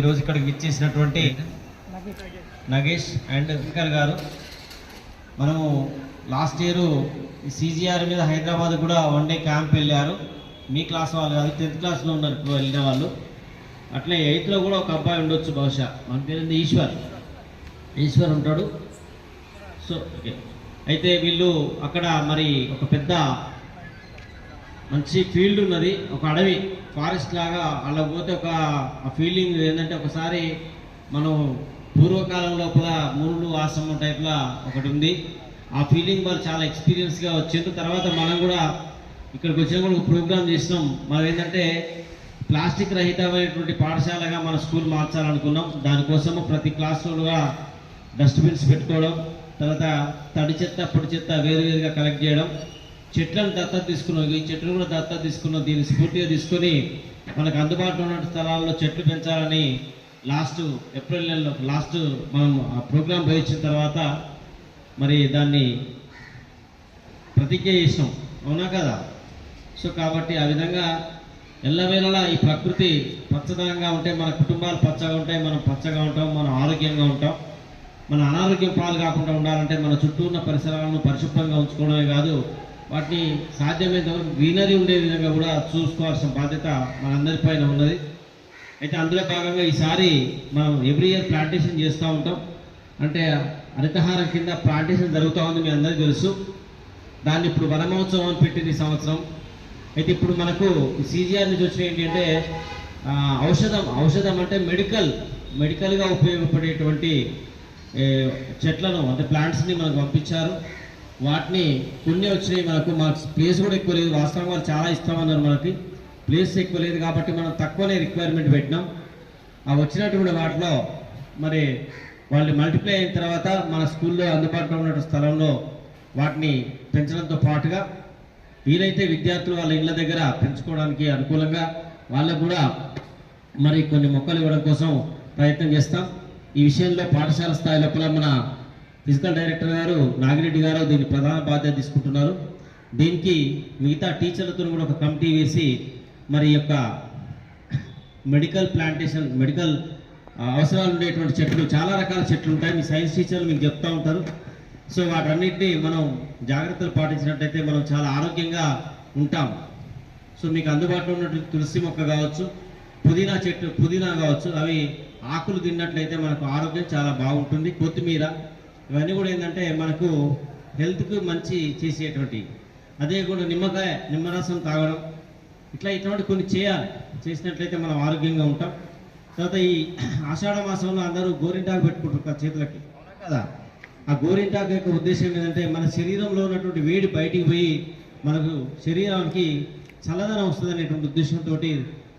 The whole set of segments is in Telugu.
ఈరోజు ఇక్కడికి విచ్చేసినటువంటి నగేష్ అండ్ శంకర్ గారు. మనము లాస్ట్ ఇయర్ సీజీఆర్ మీద హైదరాబాద్ కూడా వన్ డే క్యాంప్ వెళ్ళారు. మీ క్లాస్ వాళ్ళు కాదు టెన్త్ క్లాస్లో ఉన్నారు ఇప్పుడు వెళ్ళిన వాళ్ళు. అట్లే ఎయిత్లో కూడా ఒక అబ్బాయి ఉండొచ్చు బహుశా. మన పేరుంది ఈశ్వర్. ఈశ్వర్ ఉంటాడు. So okay. అయితే వీళ్ళు అక్కడ మరి ఒక పెద్ద మంచి ఫీల్డ్ ఉన్నది. ఒక అడవి. ఫారెస్ట్ లాగా అలా పోతే ఒక ఆ ఫీలింగ్ ఏంటంటే ఒకసారి మనం పూర్వకాలం లోపల మునులు ఆశ్రమం టైప్లా ఒకటి ఉంది. ఆ ఫీలింగ్ వాళ్ళు చాలా ఎక్స్పీరియన్స్గా వచ్చింది తర్వాత మనం కూడా ఇక్కడికి వచ్చిన కూడా ఒక ప్రోగ్రామ్ చేసినాం. మనం ఏంటంటే ప్లాస్టిక్ రహితమైనటువంటి పాఠశాలగా మన స్కూల్ మార్చాలనుకున్నాం. దానికోసము ప్రతి క్లాస్లోగా డస్ట్బిన్స్ పెట్టుకోవడం తర్వాత తడి చెత్త పొడి చెత్త వేరు వేరుగా కలెక్ట్ చేయడం చెట్లను దత్త తీసుకున్నాం ఈ చెట్లు కూడా దత్త తీసుకున్నాం దీన్ని స్ఫూర్తిగా తీసుకొని మనకు అందుబాటులో ఉన్న స్థలాల్లో చెట్లు పెంచాలని లాస్ట్ ఏప్రిల్ నెలలో లాస్ట్ మనం ఆ ప్రోగ్రాం పోయించిన తర్వాత మరి దాన్ని ప్రతిజ్ఞ చేసినాం. అవునా కదా? సో కాబట్టి ఆ విధంగా ఎల్లవేళలా ఈ ప్రకృతి పచ్చదనంగా ఉంటే మన కుటుంబాలు పచ్చగా ఉంటాయి మనం పచ్చగా ఉంటాం మనం ఆరోగ్యంగా ఉంటాం మన అనారోగ్యం పాలు కాకుండా ఉండాలంటే మన చుట్టూ ఉన్న పరిసరాలను పరిశుభ్రంగా ఉంచుకోవడమే కాదు వాటిని సాధ్యమైనంత గ్రీనరీ ఉండే విధంగా కూడా చూసుకోవాల్సిన బాధ్యత మనందరిపైన ఉన్నది. అయితే అందులో భాగంగా ఈసారి మనం ఎవ్రీ ఇయర్ ప్లాంటేషన్ చేస్తూ ఉంటాం. అంటే హరితహారం కింద ప్లాంటేషన్ జరుగుతూ ఉంది మీ అందరికీ తెలుసు. దాన్ని ఇప్పుడు వనమహోత్సవం అని పెట్టింది సంవత్సరం. అయితే ఇప్పుడు మనకు సీజీఆర్ నుంచి వచ్చిన ఏంటంటే ఔషధం ఔషధం అంటే మెడికల్ మెడికల్గా ఉపయోగపడేటువంటి చెట్లను అంటే ప్లాంట్స్ని మనకు పంపించారు. వాటిని కొన్ని వచ్చినాయి మనకు. మాకు ప్లేస్ కూడా ఎక్కువ లేదు. వాస్తవంగా వాళ్ళు చాలా ఇస్తామన్నారు మనకి. ప్లేస్ ఎక్కువ లేదు కాబట్టి మనం తక్కువనే రిక్వైర్మెంట్ పెట్టినాం. ఆ వచ్చినటువంటి వాటిలో మరి వాళ్ళు మల్టిప్లై అయిన తర్వాత మన స్కూల్లో అందుబాటులో ఉన్న స్థలంలో వాటిని పెంచడంతో పాటుగా వీలైతే విద్యార్థులు వాళ్ళ ఇళ్ళ దగ్గర పెంచుకోవడానికి అనుకూలంగా వాళ్ళకు కూడా మరి కొన్ని మొక్కలు ఇవ్వడం కోసం ప్రయత్నం చేస్తాం. ఈ విషయంలో పాఠశాల స్థాయి లోపల మన ఫిజికల్ డైరెక్టర్ గారు నాగిరెడ్డి గారు దీన్ని ప్రధాన బాధ్యత తీసుకుంటున్నారు. దీనికి మిగతా టీచర్లతో కూడా ఒక కమిటీ వేసి మరి యొక్క మెడికల్ ప్లాంటేషన్ మెడికల్ అవసరాలు ఉండేటువంటి చెట్లు చాలా రకాల చెట్లు ఉంటాయి. మీ సైన్స్ టీచర్లు మీకు చెప్తూ ఉంటారు. సో వాటన్నిటిని మనం జాగ్రత్తలు పాటించినట్టయితే మనం చాలా ఆరోగ్యంగా ఉంటాం. సో మీకు అందుబాటులో ఉన్నటువంటి తులసి మొక్క కావచ్చు పుదీనా చెట్టు పుదీనా కావచ్చు అవి ఆకులు తిన్నట్లయితే మనకు ఆరోగ్యం చాలా బాగుంటుంది. కొత్తిమీర ఇవన్నీ కూడా ఏంటంటే మనకు హెల్త్కు మంచి చేసేటువంటి అదే కూడా నిమ్మకాయ నిమ్మరసం తాగడం. ఇట్లా ఇటువంటి కొన్ని చేయాలి. చేసినట్లయితే మనం ఆరోగ్యంగా ఉంటాం. తర్వాత ఈ ఆషాఢ మాసంలో అందరూ గోరింటాకు పెట్టుకుంటారు చేతులకి. కదా? ఆ గోరింటాకు యొక్క ఉద్దేశం ఏంటంటే మన శరీరంలో ఉన్నటువంటి వేడి బయటికి పోయి మనకు శరీరానికి చల్లదనం వస్తుంది అనేటువంటి ఉద్దేశంతో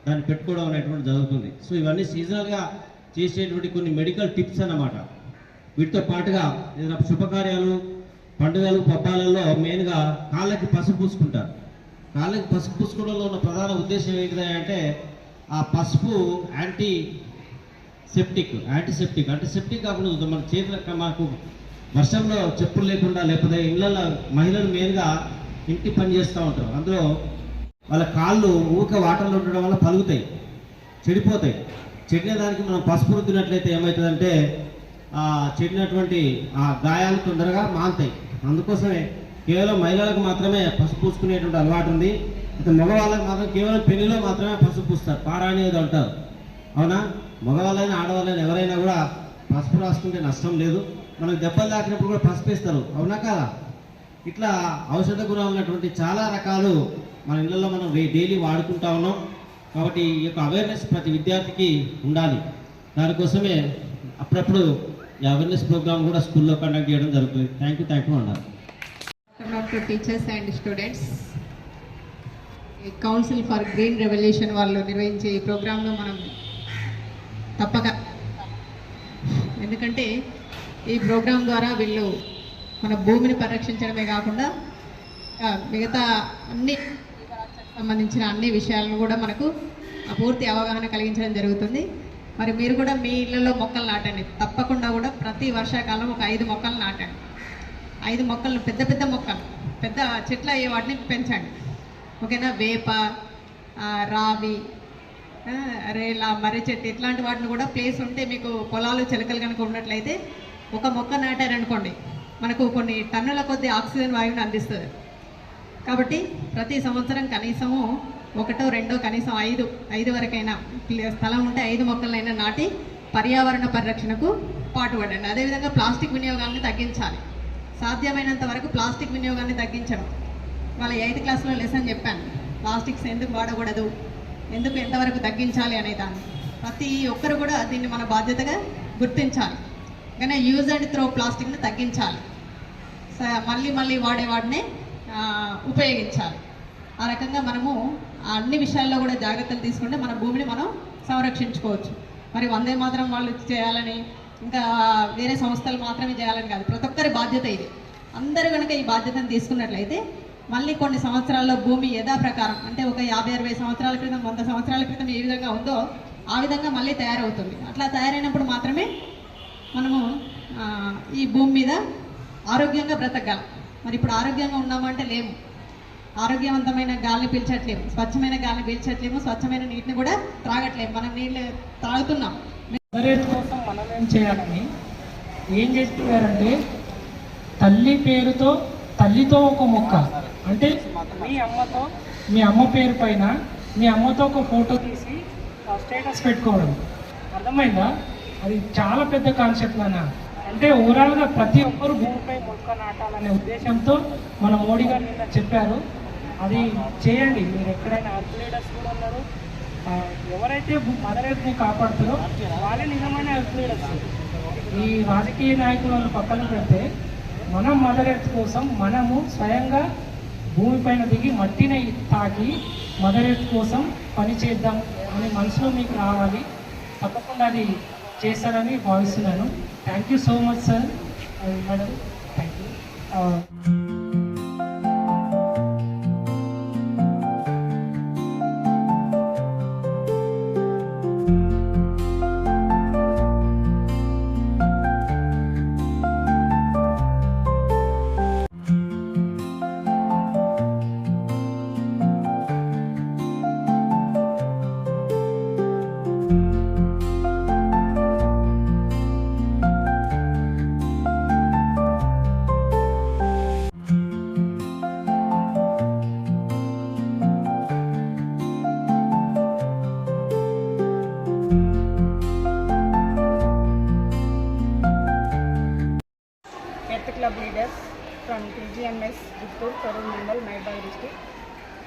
దాన్ని పెట్టుకోవడం అనేటువంటి జరుగుతుంది. సో ఇవన్నీ సీజనల్గా చేసేటువంటి కొన్ని మెడికల్ టిప్స్ అన్నమాట. వీటితో పాటుగా ఏదైనా శుభకార్యాలు పండుగలు పబ్బాలలో మెయిన్గా కాళ్ళకి పసుపు పూసుకుంటారు కాళ్ళకి పసుపు పూసుకోవడంలో ఉన్న ప్రధాన ఉద్దేశం ఏంటంటే ఆ పసుపు యాంటీ సెప్టిక్ యాంటీసెప్టిక్ యాంటీసెప్టిక్ కాకుండా మన చేతుల మాకు వర్షంలో చెప్పులు లేకుండా లేకపోతే ఇళ్ళల్లో మహిళలు మెయిన్గా ఇంటి పని చేస్తూ ఉంటారు. అందులో వాళ్ళ కాళ్ళు ఊక వాటర్లో ఉండడం వల్ల పలుగుతాయి చెడిపోతాయి. చెడిన దానికి మనం పసుపు రుద్దినట్లయితే ఏమవుతుందంటే చెందినటువంటి ఆ గాయాలు తొందరగా మాంతాయి అందుకోసమే కేవలం మహిళలకు మాత్రమే పసుపు పూసుకునేటువంటి అలవాటు ఉంది అయితే మగవాళ్ళకి మాత్రం కేవలం పెళ్ళిలో మాత్రమే పసుపు పూస్తారు. పారాణి అంటారు. అవునా? మగవాళ్ళైనా ఆడవాళ్ళైనా ఎవరైనా కూడా పసుపు రాసుకుంటే నష్టం లేదు. మనకు దెబ్బలు తాకినప్పుడు కూడా పసుపు ఇస్తారు అవునా కాదా? ఇట్లా ఔషధ గుణాలు ఉన్నటువంటి చాలా రకాలు మన ఇళ్ళల్లో మనం డైలీ వాడుకుంటా ఉన్నాం. కాబట్టి ఈ యొక్క అవేర్నెస్ ప్రతి విద్యార్థికి ఉండాలి. దానికోసమే అప్పుడప్పుడు అవేర్నెస్ ప్రోగ్రామ్ కూడా స్కూల్లో కండక్ట్ చేయడం జరుగుతుంది. థ్యాంక్ యూ థ్యాంక్ యూ అన్నారు టీచర్స్ అండ్ స్టూడెంట్స్ ఈ కౌన్సిల్ ఫర్ గ్రీన్ రెవల్యూషన్ వాళ్ళు నిర్వహించే ఈ ప్రోగ్రాంలో మనం తప్పక ఎందుకంటే ఈ ప్రోగ్రాం ద్వారా వీళ్ళు మన భూమిని పరిరక్షించడమే కాకుండా మిగతా అన్ని సంబంధించిన అన్ని విషయాలను కూడా మనకు పూర్తి అవగాహన కలిగించడం జరుగుతుంది. మరి మీరు కూడా మీ ఇళ్ళలో మొక్కలు నాటండి. తప్పకుండా కూడా ప్రతి వర్షాకాలం ఒక ఐదు మొక్కలు నాటండి. ఐదు మొక్కలు పెద్ద పెద్ద మొక్కలు. పెద్ద చెట్లు అయ్యే వాటిని పెంచండి. ఓకేనా? వేప రావి రేలా రేల మర్రి చెట్టు ఇట్లాంటి వాటిని కూడా ప్లేస్ ఉంటే మీకు పొలాలు చిలకలు కనుక ఉన్నట్లయితే ఒక మొక్క నాటారనుకోండి మనకు కొన్ని టన్నుల కొద్ది ఆక్సిజన్ వాయువుని అందిస్తుంది. కాబట్టి ప్రతి సంవత్సరం కనీసము ఒకటో రెండో కనీసం ఐదు ఐదు వరకైనా ప్లే- స్థలం ఉంటే ఐదు మొక్కలైనా నాటి పర్యావరణ పరిరక్షణకు పాటుపడండి. అదేవిధంగా ప్లాస్టిక్ వినియోగాన్ని తగ్గించాలి. సాధ్యమైనంత వరకు ప్లాస్టిక్ వినియోగాన్ని తగ్గించడం. వాళ్ళ ఎయిత్ క్లాస్లో లెసన్ చెప్పాను. ప్లాస్టిక్స్ ఎందుకు వాడకూడదు? ఎందుకు ఎంతవరకు తగ్గించాలి అనే దాన్ని. ప్రతి ఒక్కరు కూడా దీన్ని మన బాధ్యతగా గుర్తించాలి. కానీ యూజ్ అండ్ త్రో ప్లాస్టిక్ని తగ్గించాలి. స- మళ్ళీ మళ్ళీ వాడే వాటినే ఉపయోగించాలి. ఆ రకంగా మనము అన్ని విషయాల్లో కూడా జాగ్రత్తలు తీసుకుంటే మన భూమిని మనం సంరక్షించుకోవచ్చు. మరి వందే మాత్రం వాళ్ళు చేయాలని ఇంకా వేరే సంస్థలు మాత్రమే చేయాలని కాదు ప్రతి ఒక్కరి బాధ్యత ఇది. అందరూ కనుక ఈ బాధ్యతను తీసుకున్నట్లయితే మళ్ళీ కొన్ని సంవత్సరాల్లో భూమి యథా ప్రకారం అంటే ఒక యాభై అరవై సంవత్సరాల క్రితం వంద సంవత్సరాల క్రితం ఏ విధంగా ఉందో ఆ విధంగా మళ్ళీ తయారవుతుంది. అట్లా తయారైనప్పుడు మాత్రమే మనము ఈ భూమి మీద ఆరోగ్యంగా బ్రతకగలం. మరి ఇప్పుడు ఆరోగ్యంగా ఉన్నామంటే లేము. ఆరోగ్యవంతమైన గాలిని పీల్చట్లేము స్వచ్ఛమైన గాలిని పీల్చట్లేము స్వచ్ఛమైన నీటిని కూడా త్రాగట్లేము. మనం నీళ్ళు త్రాగుతున్నాం. కోసం మనం ఏం చేయాలని ఏం చేస్తున్నారంటే తల్లి పేరుతో తల్లితో ఒక మొక్క. అంటే మీ అమ్మతో మీ అమ్మ పేరు పైన మీ అమ్మతో ఒక ఫోటో తీసి స్టేటస్ పెట్టుకోవడం. అర్థమైందా? అది చాలా పెద్ద కాన్సెప్ట్ నాన్న. అంటే ఓవరాల్గా ప్రతి ఒక్కరు భూమిపై మొక్క నాటాలనే ఉద్దేశంతో మన మోడీ గారు నిన్న చెప్పారు. అది చేయండి. మీరు ఎక్కడైనా అథ్లీడర్స్ కూడా ఉన్నారు. ఎవరైతే మదర్ ఎర్త్ని కాపాడుతారో వాళ్ళే నిజమైన అథ్లీడర్స్ ఈ రాజకీయ నాయకులను పక్కన పెడితే మనం మదర్ ఎర్త్ కోసం మనము స్వయంగా భూమిపైన దిగి మట్టిని తాకి మదర్ ఎర్త్ కోసం పని చేద్దాం అని మనసులో మీకు రావాలి. తప్పకుండా అది చేస్తారని భావిస్తున్నాను. Thank you so much sir madam thank you from TGMS Puttur, Karur Mandal, Maidbag district.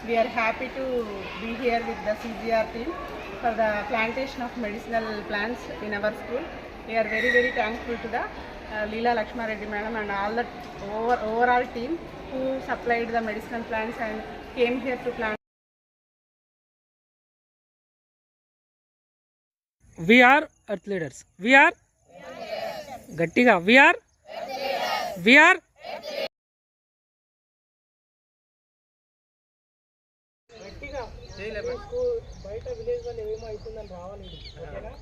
We are happy to be here with the CGR team for the plantation of medicinal plants in our school. We are very very thankful to the uh, Leela Lakshma Reddy madam and all the over, overall team who supplied the medicinal plants and came here to plant. We are earth leaders we are గట్టిగా వీఆర్ వీఆర్ గట్టిగా బయట విలేజ్ వల్ల ఏమో అవుతుందని రావాలి ఓకేనా?